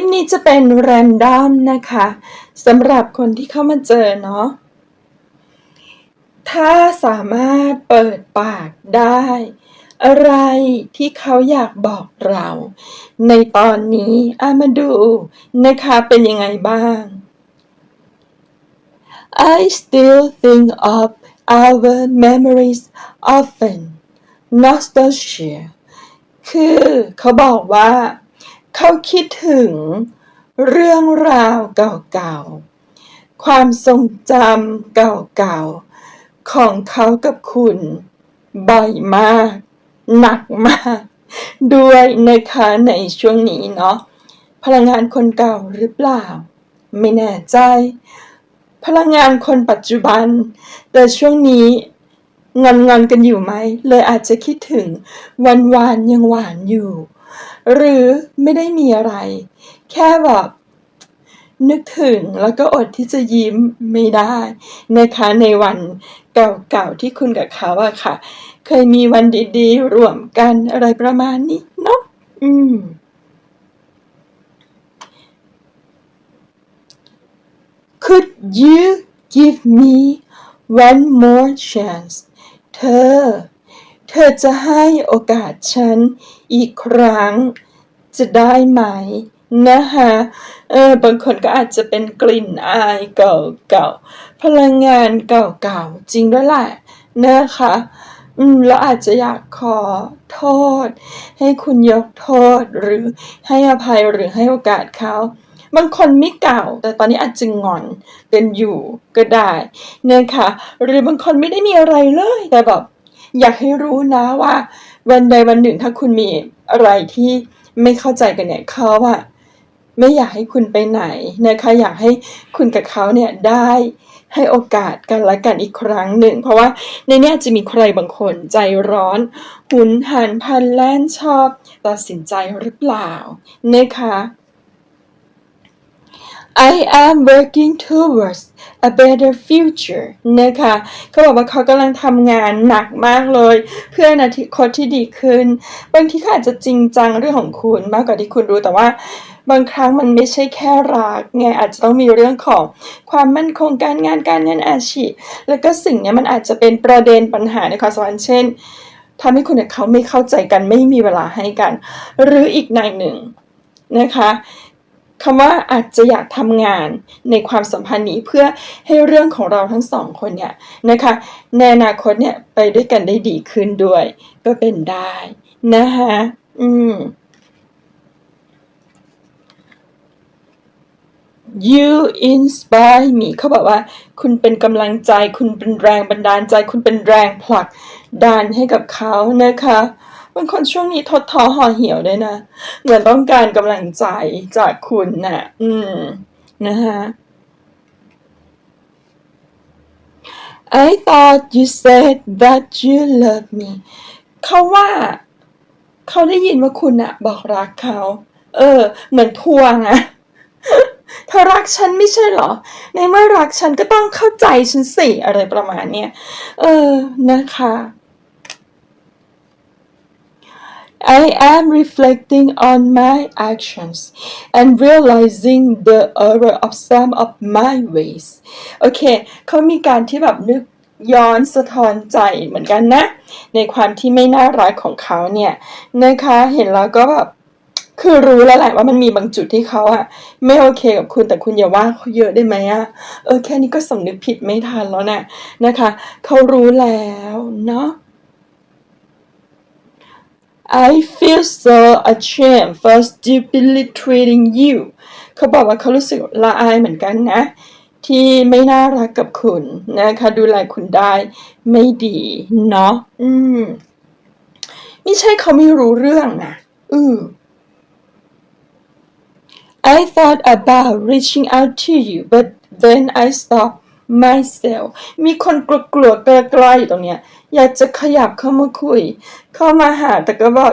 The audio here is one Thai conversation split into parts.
ปนี้จะเป็นแรนดอมนะคะสำหรับคนที่เข้ามาเจอเนาะถ้าสามารถเปิดปากได้ อะไรที่เขาอยากบอกเรา ในตอนนี้อามาดูนะคะเป็นยังไงบ้าง I still think of our memories often nostalgia คือเขาบอกว่า เขาคิดถึงเรื่องราวเก่าๆ ความทรงจำเก่าๆ ของเขากับคุณบ่อยมาก หนักมาก ด้วยนะคะในช่วงนี้เนาะพลังงานคนเก่าหรือเปล่า ไม่แน่ใจ พลังงานคนปัจจุบัน แต่ช่วงนี้งอนงอนๆกันอยู่ไหม เลยอาจจะคิดถึงวันวานๆยังหวานอยู่ หรือไม่ได้มีอะไร แค่แบบนึกถึงแล้วก็อดที่จะยิ้มไม่ได้นะคะในวันเก่าๆที่คุณกับเขาอะค่ะ เคยมีวันดีๆรวมกันอะไรประมาณนี้เนาะอืม Could you give me one more chance เธอ เธอจะให้โอกาสฉันอีกครั้งจะได้ไหมนะคะเออบางคนก็อาจจะเป็นกลิ่นอายเก่าๆพลังงานเก่าๆจริงด้วยแหละนะคะอืมแล้วอาจจะอยากขอโทษ ให้คุณยกโทษหรือให้อภัยหรือให้โอกาสเขาบางคนไม่เก่า แต่ตอนนี้อาจจะงอนเป็นอยู่ก็ได้นะคะหรือบางคนไม่ได้มีอะไรเลยแต่แบบ อยากให้รู้นะว่า วันใดวันหนึ่งถ้าคุณมีอะไรที่ไม่เข้าใจกันเนี่ยเขาอะไม่อยากให้คุณไปไหนนะคะอยากให้คุณกับเขาเนี่ยได้ให้โอกาสกันและกันอีกครั้งหนึ่ง เพราะว่าในนี้จะมีใครบางคนใจร้อน หุนหันพลันแล่นชอบ ตัดสินใจหรือเปล่านะคะ I am working towards a better future นะคะเขาบอกว่าเขากำลังทำงานหนักมากเลย เพื่ออนาคตที่ดีขึ้น บางทีเขาอาจจะจริงจังเรื่องของคุณมากกว่าที่คุณรู้แต่ว่าบางครั้งมันไม่ใช่แค่รักไงอาจจะต้องมีเรื่องของความมั่นคงการงานการเงินอาชีพแล้วก็สิ่งนี้มันอาจจะเป็นประเด็นปัญหาในความสัมพันธ์เช่นทำให้คุณกับเขาไม่เข้าใจกันไม่มีเวลาให้กัน หรืออีกในหนึ่งนะคะ คำว่าอาจจะอยากทำงานในความสัมพันธ์นี้เพื่อให้เรื่องของเราทั้งสองคนเนี่ยนะคะในอนาคตเนี่ยไปด้วยกันได้ดีขึ้นด้วย ก็เป็นได้นะคะอืม you inspire me เขาบอกว่า คุณเป็นกำลังใจ คุณเป็นแรงบันดาลใจ คุณเป็นแรงผลักดันให้กับเขานะคะ บางคนช่วงนี้ทดท้อห่อเหี่ยวด้วยนะ เหมือนต้องการกำลังใจจากคุณน่ะ อืม นะคะ I thought you said that you love me เขาว่า เขาได้ยินว่าคุณอะบอกรักเขา เออ เหมือนทวงอะเธอรักฉันไม่ใช่เหรอ ในเมื่อรักฉันก็ต้องเข้าใจฉันสิอะไรประมาณเนี้ย เออ นะคะ I am reflecting on my actions and realizing the error of some of my ways โอเคเขามีการที่แบบนึกย้อนสะท้อนใจเหมือนกันนะ ในความที่ไม่น่ารักของเขาเนี่ยนะคะเห็นแล้วก็แบบคือรู้แล้วแหละว่ามันมีบางจุดที่เขาอะไม่โอเคกับคุณแต่คุณอย่าว่าเขาเยอะได้ไหมอะเออแค่นี้ก็สำนึกผิดไม่ทันแล้วนะนะคะเขารู้แล้วเนาะ I feel so ashamed for stupidly treating you เขาบอกว่าเขารู้สึกละอายเหมือนกันนะ ที่ไม่น่ารักกับคุณนะคะ ดูแลคุณได้ไม่ดีเนาะอืมไม่ใช่เขาไม่รู้เรื่องนะอือ I thought about reaching out to you but then I stopped myself มีคนกลัวๆกล้ๆอยู่ตรงเนี้ย อยากจะขยับเข้ามาคุย เข้ามาหาแต่ก็บอก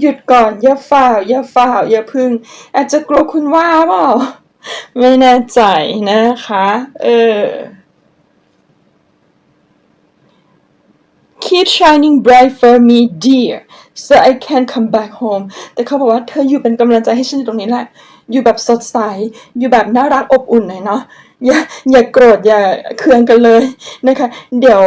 หยุดก่อน อย่าฝ่าวอย่าฝ่าวอย่าพึ่ง อาจจะกลัวคุณว่าเปล่า ไม่แน่ใจนะคะ เออ keep shining bright for me dear so I can come back home แต่เขาบอกว่าเธออยู่เป็นกำลังใจให้ฉันอยู่ตรงนี้แหละ อยู่แบบสดใส อยู่แบบน่ารักอบอุ่นหน่อยเนาะ อย่าอย่าโกรธอย่าเคืองกันเลยนะคะ เดี๋ยว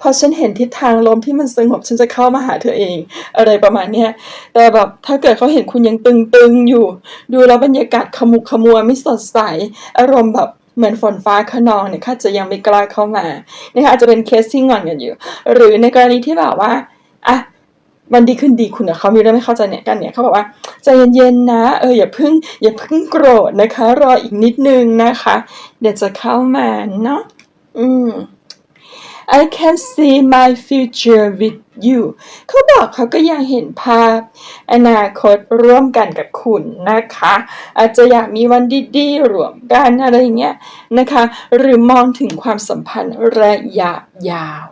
พอฉันเห็นทิศทางลมที่มันสงบฉันจะเข้ามาหาเธอเอง อะไรประมาณเนี้ยแต่แบบถ้าเกิดเขาเห็นคุณยังตึงๆอยู่ ดูแล้วบรรยากาศขมุกขมัวไม่สดใสอารมณ์แบบเหมือนฝนฟ้าขนองเนี่ยค่ะจะยังไม่กล้าเข้ามานะคะอาจจะเป็นเคสที่งอนกันอยู่ หรือในกรณีที่แบบว่าอะ วันดีขึ้นดีคุณกับเขามีเรื่องไม่เข้าใจเนี่ยกันเนี่ยเขาบอกว่าใจเย็นๆนะเอออย่าเพิ่งอย่าเพิ่งโกรธนะคะ รออีกนิดนึงนะคะ เดี๋ยวจะเข้ามาเนาะอืม I can see my future with you เขาบอกเขาก็ยังเห็นภาพ อนาคตร่วมกันกับคุณนะคะ อาจจะอยากมีวันดีๆร่วมกันอะไรอย่างเงี้ยนะคะ หรือมองถึงความสัมพันธ์ระยะยาว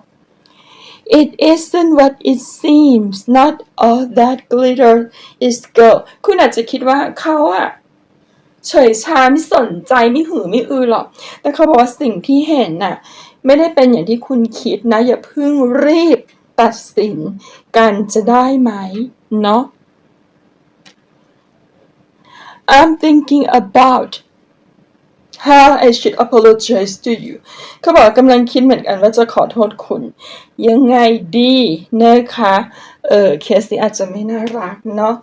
It isn't what it seems not all that glitter is gold คุณอาจจะคิดว่าเขาอะเฉยชาไม่สนใจไม่หือไม่อือหรอก แต่เขาบอกว่าสิ่งที่เห็นน่ะไม่ได้เป็นอย่างที่คุณคิดนะ อย่าเพิ่งรีบตัดสินกันจะได้ไหมเนาะ I'm thinking about how I should apologize to you เขาบอกกำลังคิดเหมือนกันว่าจะขอโทษคุณ ยังไงดีนะคะเออเคสนี้อาจจะไม่น่ารักเนาะ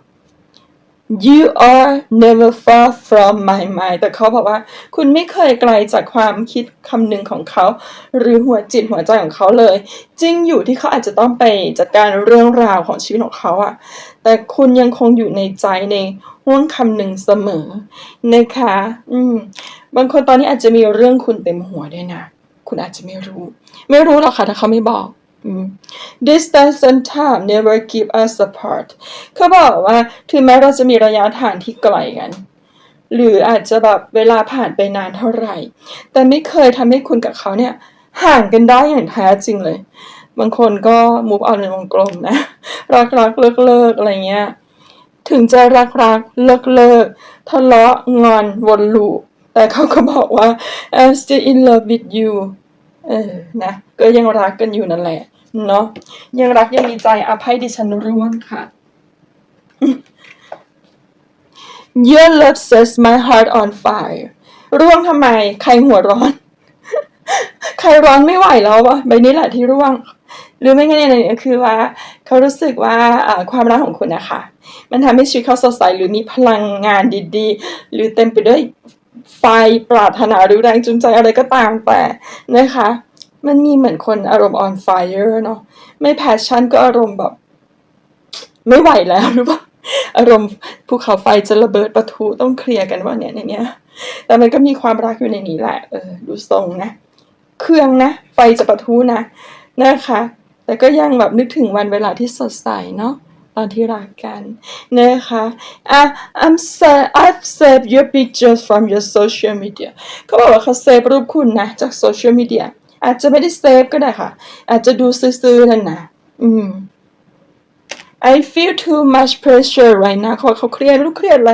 You are never far from my mind แต่เขาบอกว่า คุณไม่เคยไกลจากความคิดคำหนึ่งของเขา หรือหัวจิตหัวใจของเขาเลย จริงอยู่ที่เขาอาจจะต้องไปจัดการเรื่องราวของชีวิตของเขาอะแต่คุณยังคงอยู่ในใจในห่วงคำหนึ่งเสมอนะคะ อืม บางคนตอนนี้อาจจะมีเรื่องคุณเต็มหัวด้วยนะ คุณอาจจะไม่รู้ ไม่รู้หรอกค่ะถ้าเขาไม่บอก distance and time never keep us apart เขาบอกว่าถึงแม้เราจะมีระยะทางที่ไกลกัน หรืออาจจะแบบเวลาผ่านไปนานเท่าไหร่ แต่ไม่เคยทำให้คุณกับเขาเนี่ย ห่างกันได้อย่างแท้จริงเลย บางคนก็ move on ในวงกลมนะ รักรักเลิกเลิกอะไรเงี้ย ถึงจะรักรักเลิกเลิกทะเลาะงอนวนลูป แต่เขาก็บอกว่า I'm still in love with you เออนะก็ยังรักกันอยู่นั่นแหละเนาะยังรักยังมีใจอภัยดิฉันร่วงค่ะ Your love sets my heart on fire ร่วงทำไม ใครหัวร้อน ใครร้อนไม่ไหวแล้ววะใบนี้แหละที่ร่วง หรือไม่งั้นเนี่ยคือว่า เขารู้สึกว่าอ่าความรักของคุณนะคะ มันทำให้ชีวิตเขาสดใสหรือมีพลังงานดีๆ หรือเต็มไปด้วย ไฟปรารถนาหรือแรงจูงใจอะไรก็ตามแต่นะคะ มันมีเหมือนคนอารมณ์ on fire เนาะไม่ passion ก็อารมณ์แบบ ไม่ไหวแล้วหรือเปล่าอารมณ์ภูเขาไฟจะระเบิดประทุต้องเคลียร์กันว่าเนี่ยในเนี้ยแต่มันก็มีความรักอยู่ในนี้แหละเออดูทรงนะเครื่องนะ ไฟจะประทุนะนะคะ แต่ก็ยังแบบนึกถึงวันเวลาที่สดใสเนาะ ตอนที่รักกันนะคะอะ I'm sa- I've saved your pictures from your social media เขาบอกว่าเขาเซฟรูปคุณนะ จากโซเชียลมีเดียอาจจะไม่ได้เซฟก็ได้ค่ะ อาจจะดูซื่อๆนั่นนะอืม I feel too much pressure right now เขาเขาเครียดไม่รู้เครียดอะไร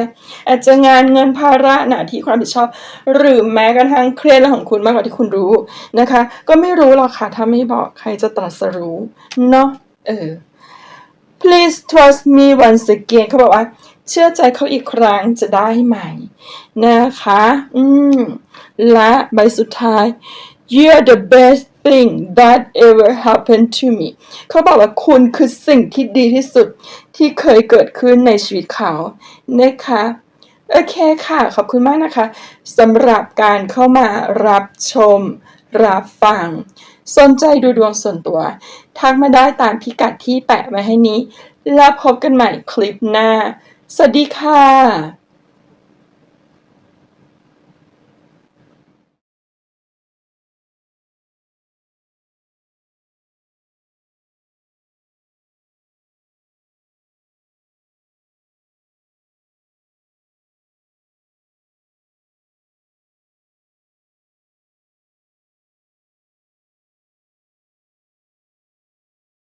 อาจจะงานเงินภาระหน้าที่ความรับผิดชอบ หรือแม้กระทั่งเครียดเรื่องของคุณมากกว่าที่คุณรู้นะคะ ก็ไม่รู้หรอกค่ะ ถ้าไม่บอกใครจะตรัสรู้เนาะเออ please trust me once again เขาบอกว่า เชื่อใจเขาอีกครั้งจะได้ไหม นะคะ อืม และใบสุดท้าย you're the best thing that ever happened to me เขาบอกว่าคุณคือสิ่งที่ดีที่สุดที่เคยเกิดขึ้นในชีวิตเขา นะคะโอเคค่ะ ขอบคุณมากนะคะสำหรับการเข้ามารับชม รับฟัง สนใจดูดวงส่วนตัว ทักมาได้ตามพิกัดที่แปะไว้ให้นี้ แล้วพบกันใหม่คลิปหน้า สวัสดีค่ะ